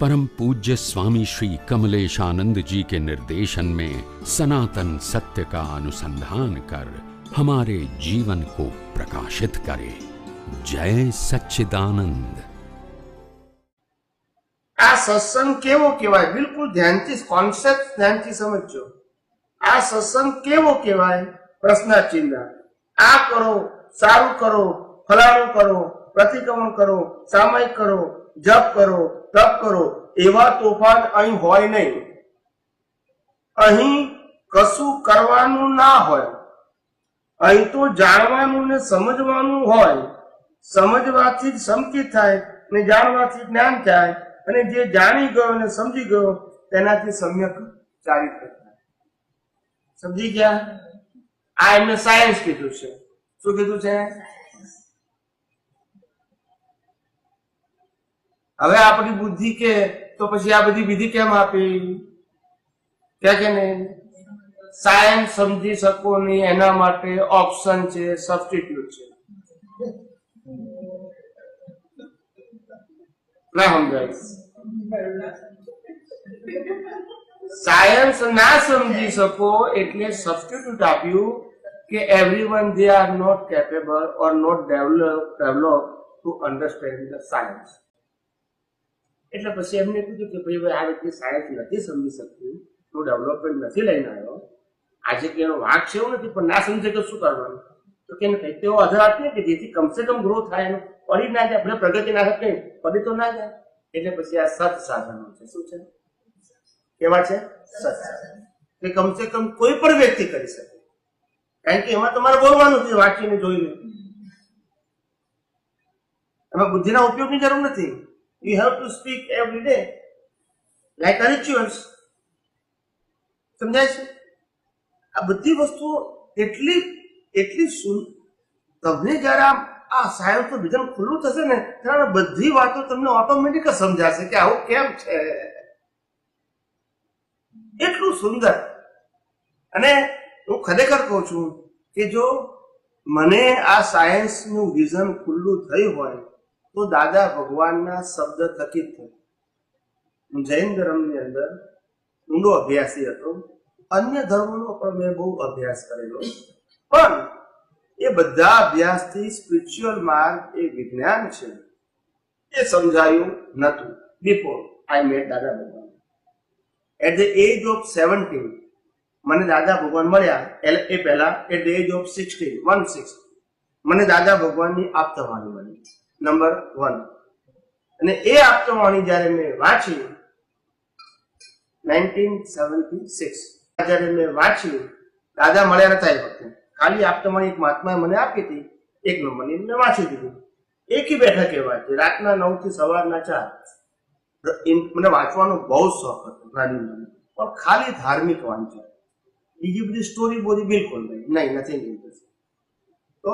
परम पूज्य स्वामी श्री कमलेशानंद जी के निर्देशन में सनातन सत्य का अनुसंधान कर हमारे जीवन को प्रकाशित करे जय सच्चिदानंद આ સત્સંગ કેવો કહેવાય બિલકુલ ધ્યાનથી કોન્સેપ્ટ ધ્યાનથી સમજજો આ સત્સંગ કેવો કહેવાય પ્રશ્નાચિહ્ન આ કરો સારું કરો ફલાણું કરો પ્રતિક્રમણ કરો સામાયિક કરો જપ કરો તપ કરો, એવા તોફાન અહીં હોય નહીં. અહીં કશું કરવાનું ના હોય. અહીં તો જાણવાનું ને સમજવાનું હોય. સમજવાથી સંકિત થાય ને જાણવાથી જ્ઞાન થાય અને જે જાણી ગયો અને સમજી ગયો, તેનાથી સમ્યક ચારિત્ર સમજી ગયા? આ એમને સાયન્સ કીધું છે. શું કીધું છે? હવે આપણી બુદ્ધિ કે તો પછી આ બધી વિધિ કેમ આપી? કે કે નહીં? સાયન્સ સમજી શકો નહીં, એના માટે ઓપ્શન છે સબસ્ટિટ્યુટ છે. ના સમજાય. સાયન્સ ના સમજી શકો એટલે સબસ્ટિટ્યુટ આપ્યું કે everyone they are not capable or not develop develop to understand the science એટલે પછી એમને કીધું કે ભાઈ ભાઈ આ વ્યક્તિ સાયન્સ નથી સમજી શકતી, હું ડેવલપમેન્ટ નથી લઈને આવ્યો. આજે કે એનો વાંક છે એવું નથી, પણ ના સમજે તો શું કરવાનું? તો કે કંઈક તેઓ અધર આપીએ કે જેથી કમસે કમ ગ્રો થાય, એનું પડી ના જાય આપણે પ્રગતિ ના થાય પડી તો ના જાય. એટલે પછી આ સત સાધનો છે. શું છે? કેવા છે? સત સાધન. કે કમસે કમ કોઈ પણ વ્યક્તિ કરી શકે. કારણ કે એમાં તમારે બોલવાનું છે, વાંચીને જોઈને. એમાં બુદ્ધિના ઉપયોગની જરૂર નથી. You have to speak every day like a rituals. સમજાય છે? આ બધી વસ્તુઓ એટલી એટલી સુન, તમને જ્યારે આમ, આ સાયન્સનું વિઝન ખુલ્લું થશે ને, ત્યારે બધી વાતો તમને ઓટોમેટિક સમજાશે કે આવું કેમ છે? એટલું સુંદર. અને હું ખરેખર કહું છું કે જો મને આ સાયન્સનું વિઝન ખુલ્લું થયું હોય તો દાદા ભગવાનના શબ્દ થકી હું જૈન ધર્મની અંદર ઊંડો અભ્યાસી હતો. અન્ય ધર્મોનો પણ મેં બહુ અભ્યાસ કરેલો. પણ એ બધા અભ્યાસથી સ્પિરિચ્યુઅલ માર્ગ એ વિજ્ઞાન છે. એ સમજાયું નતું before I met Dada Bhagwan. At the age of seventeen મને દાદા ભગવાન મળ્યા. એ- એ પહેલા at the age of sixteen one six મને દાદા ભગવાનની આપતવાણી મળી. Number one. અને એ આપતવાણી જ્યારે મેં વાંચી નાઇન્ટીન સેવન્ટી સિક્સ જ્યારે મેં વાંચ્યું દાદા મળ્યા નતા એ વખતે. ખાલી આપતવાણી એક મહાત્માએ મને આપી હતી, એક નંબરની મેં વાંચી દીધું. એકી બેઠક એવા વાંચી રાતના નવથી સવારના ચાર. મને વાંચવાનો બહુ શોખ હતો નાની મને પણ ખાલી ધાર્મિક વાંચન. બીજી બધી સ્ટોરી બોરી બિલકુલ નહીં. નહીં, નથી તો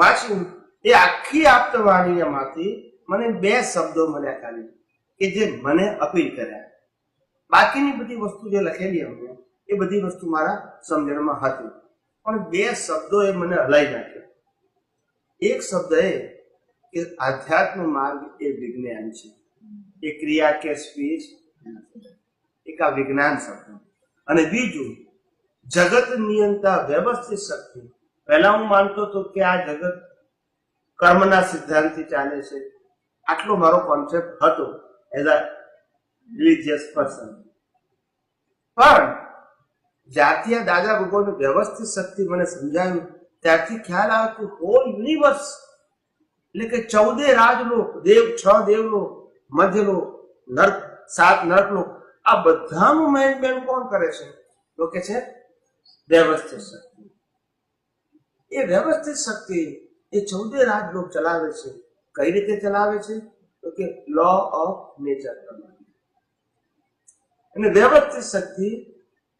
વાંચ્યું એ આખી આપતવાણીમાંથી મને બે શબ્દો મળ્યા ખાલી, કે જે મને અપીલ કર્યા. બાકીની બધી વસ્તુ જે લખેલી અમને એ બધી વસ્તુ મારા સમજણમાં હતી. પણ બે શબ્દો એ મને હલાઈ નાખ્યો. એક શબ્દ એ કે આધ્યાત્મ માર્ગ એ વિજ્ઞાન છે. એ ક્રિયા કે સ્પીચ, એક આ વિજ્ઞાન શબ્દ. અને બીજું, જગત નિયંતા વ્યવસ્થિત શક્તિ. પહેલા હું માનતો હતો કે આ જગત કર્મના સિદ્ધાંતથી ચાલે છે. આટલો મારો કોન્સેપ્ટ હતો એઝ અ રિલિજિયસ પર્સન પણ જ્યારથી દાદા ભગવાનનું વ્યવસ્થિત શક્તિ મને સમજાયું, ત્યારથી ખ્યાલ આવે કે હોલ યુનિવર્સ એટલે કે ચૌદે રાજલોક, દેવ, છ દેવલોક, મધ્યલોક, નર્ક, સાત નર્કલોક, આ બધાનું મેનેજમેન્ટ કોણ કરે છે? તો કે છે વ્યવસ્થિત શક્તિ. એ વ્યવસ્થિત શક્તિ એ ચૌદે રાજલોક ચલાવે છે. કઈ રીતે ચલાવે છે? તો કે લો ઓફ નેચર અને વ્યવસ્થિત શક્તિ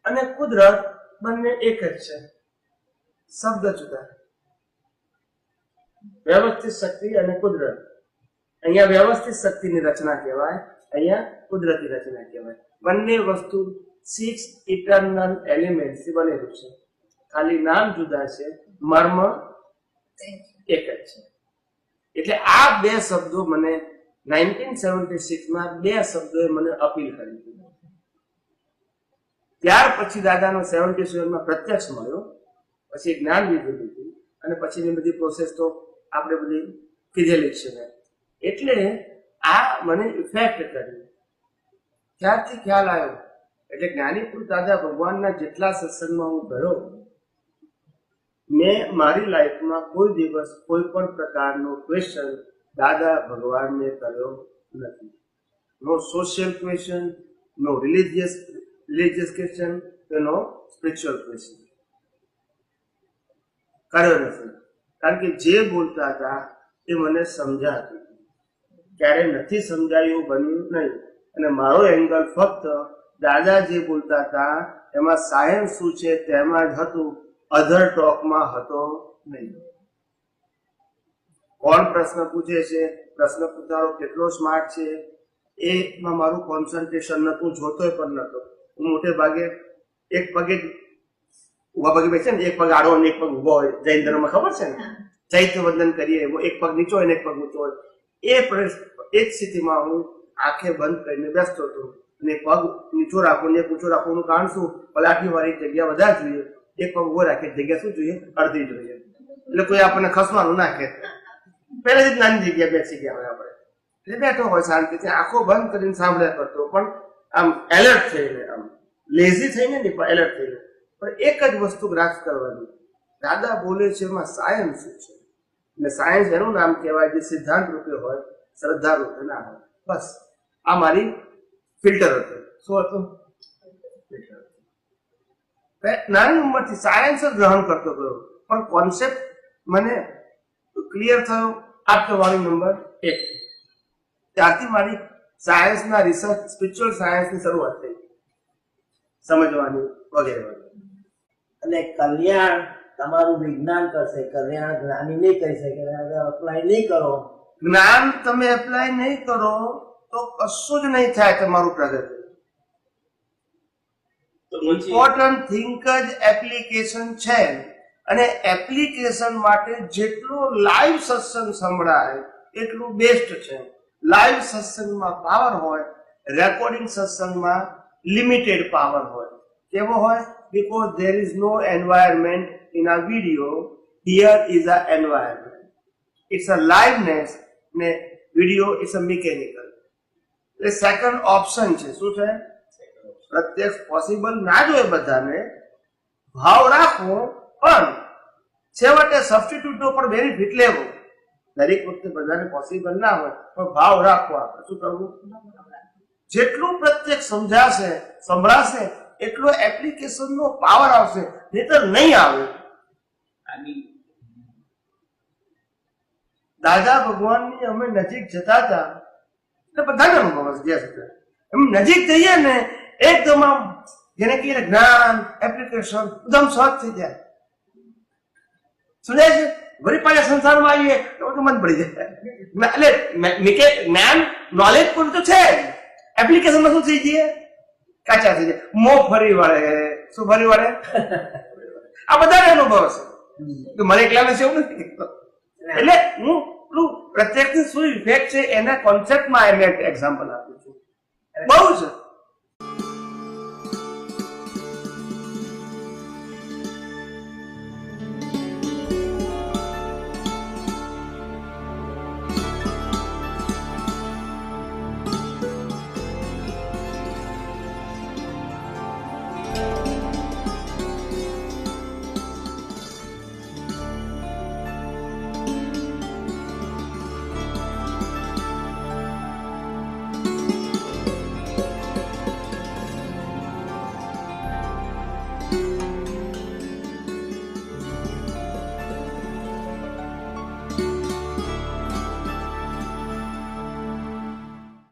અને કુદરત બંને એક જ છે. શબ્દ જુદા. વ્યવસ્થિત શક્તિ અને કુદરત. અહીંયા વ્યવસ્થિત શક્તિની રચના કહેવાય, અહીંયા કુદરતી રચના કહેવાય. બંને વસ્તુ સિક્સ ઇટરનલ એલિમેન્ટ બનેલું છે. ખાલી નામ જુદા છે. મર્મ. એક જ છે. એટલે આ બે શબ્દો મને નાઇન્ટીન સેવન્ટી સિક્સમાં બે શબ્દોએ મને અપીલ કરી હતી. ત્યાર પછી દાદાનો સેવન્ટી સેવનમાં પ્રત્યક્ષ મળ્યો, પછી જ્ઞાન લીધું લીધી અને પછીની બધી પ્રોસેસ તો આપણે બધી કીધેલી છે એટલે આ મને ઇફેક્ટ કરી. ત્યારથી ખ્યાલ આવ્યો? એટલે જ્ઞાનીપુર દાદા ભગવાનના જેટલા સત્સંગમાં હું ગયો મેં મારી લાઈફમાં કોઈ દિવસ કોઈ પણ પ્રકારનો ક્વેશ્ચન દાદા ભગવાનને કર્યો નથી. No social question no religious religious question કે નો સ્પિરિચ્યુઅલ ક્વેશ્ચન કર્યો નથી. કારણ કે જે બોલતા હતા એ મને સમજાતું ક્યારે નથી સમજાયું, બન્યું નહીં. અને મારો એંગલ ફક્ત દાદા જે બોલતા હતા, એમાં સાયન્સ શું છે તેમાં જ હતું. અધર ટોકમાં હતો નહીં. કોણ પ્રશ્ન પૂછે છે? પ્રશ્ન પૂછનારો કેટલો સ્માર્ટ છે? એમાં મારું કોન્સન્ટ્રેશન નતું જોતોય પણ નતો. હું મોટે ભાગે એક પગે ઊભા પગે બેસે ને, એક પગ આડો અને એક પગ ઊભો હોય. જૈન ધર્મમાં ખબર છે ને? ચૈત્ય વંદન કરીએ એક પગ નીચો હોય ને એક પગ ઊંચો હોય. એ એ જ સ્થિતિમાં હું આંખે બંધ કરીને બેસતો હતો. અને પગ નીચો રાખો ને એક ઊંચો રાખવાનું કારણ શું? પલાઠી વાળી જગ્યા વધારે જોઈએ. એક પગ ઊભો રાખે, જગ્યા શું જોઈએ? અડધી જોઈએ. એટલે કોઈ આપણને ખસવાનું નાખે પહેલેથી જ નાની જગ્યા બેસી ગયા હોય આપણે. એટલે બેઠો હોય શાંતિથી. આંખો બંધ કરીને સાંભળ્યા કરતો, પણ આમ એલર્ટ થઈને, આમ લેઝી થઈને નહીં, પણ એલર્ટ થઈને. પણ એક જ વસ્તુ ગ્રાસ કરવાની. દાદા બોલે છે એમાં સાયન્સ શું છે? અને સાયન્સ એનું નામ કહેવાય, જે સિદ્ધાંત રૂપે હોય, શ્રદ્ધા રૂપે ના હોય. બસ. આ મારી ફિલ્ટર હતું. શું હતું? ફિલ્ટર નાની ઉંમરથી સાયન્સ જ ગ્રહણ કરતો ગયો. પણ કોન્સેપ્ટ મને ક્લિયર થયો આપતવાણી નંબર એક. ત્યારથી મારી સાયન્સના રિસર્ચ સ્પિરિચ્યુઅલ સાયન્સની શરૂઆત થઈ. સમજવાની વગેરે વગેરે. અને કલ્યાણ તમારું વિજ્ઞાન કરશે. કલ્યાણ જ્ઞાની નહીં કરી શકે. અપ્લાય નહીં કરો. જ્ઞાન તમે એપ્લાય નહીં કરો તો કશું જ નહીં થાય તમારું પ્રગતિ. ઇમ્પોર્ટન્ટ થિંક જ એપ્લિકેશન છે. અને એપ્લિકેશન માટે જેટલું લાઈવ સત્સંગ સંભળાય, એટલું બેસ્ટ છે. લાઈવ સત્સંગમાં પાવર હોય રેકોર્ડિંગ સત્સંગમાં લિમિટેડ પાવર હોય. કેવો હોય? Because there is no environment in a video here is a environment it's a liveness ને વીડિયો ઇઝ અ મિકેનિકલ એટલે સેકન્ડ ઓપ્શન છે, શું છે? પ્રત્યક્ષ પોસિબલ ના જોઈએ બધાને ભાવ રાખવો પણ છેવટે સબસ્ટિટ્યુટનો પણ બેનિફિટ લેવો. દરેક વખતે બધાને પોસિબલ ના હોય પણ ભાવ રાખવો આપણે. શું કરવું? જેટલું પ્રત્યક્ષ સમજાશે સંભળાશે એટલો એપ્લિકેશનનો પાવર આવશે નહીતર નહીં આવે. દાદા ભગવાનની અમે નજીક જતા હતા એટલે બધાને અનુભવ એમ નજીક જઈએ ને એકદમ આમ, જેને કહીએ જ્ઞાન એપ્લિકેશન એકદમ સહજ થઈ જાય. સમજાય છે? વળી પાછા સંસારમાં આવીએ તો મન પડી જાય. એટલે જ્ઞાન નોલેજ પૂરું તો છે એપ્લિકેશનમાં શું થઈ જઈએ? કાચા થઈ જાય. મો ફરી વળે. શું ફરી વળે? આ બધાને અનુભવ કે મને એકલા છે એવું નથી એટલે હું પેલું પ્રત્યક્ષ શું ઇફેક્ટ છે એના કોન્સેપ્ટમાં મેં એક્ઝામ્પલ આપું છું. બહુ જ.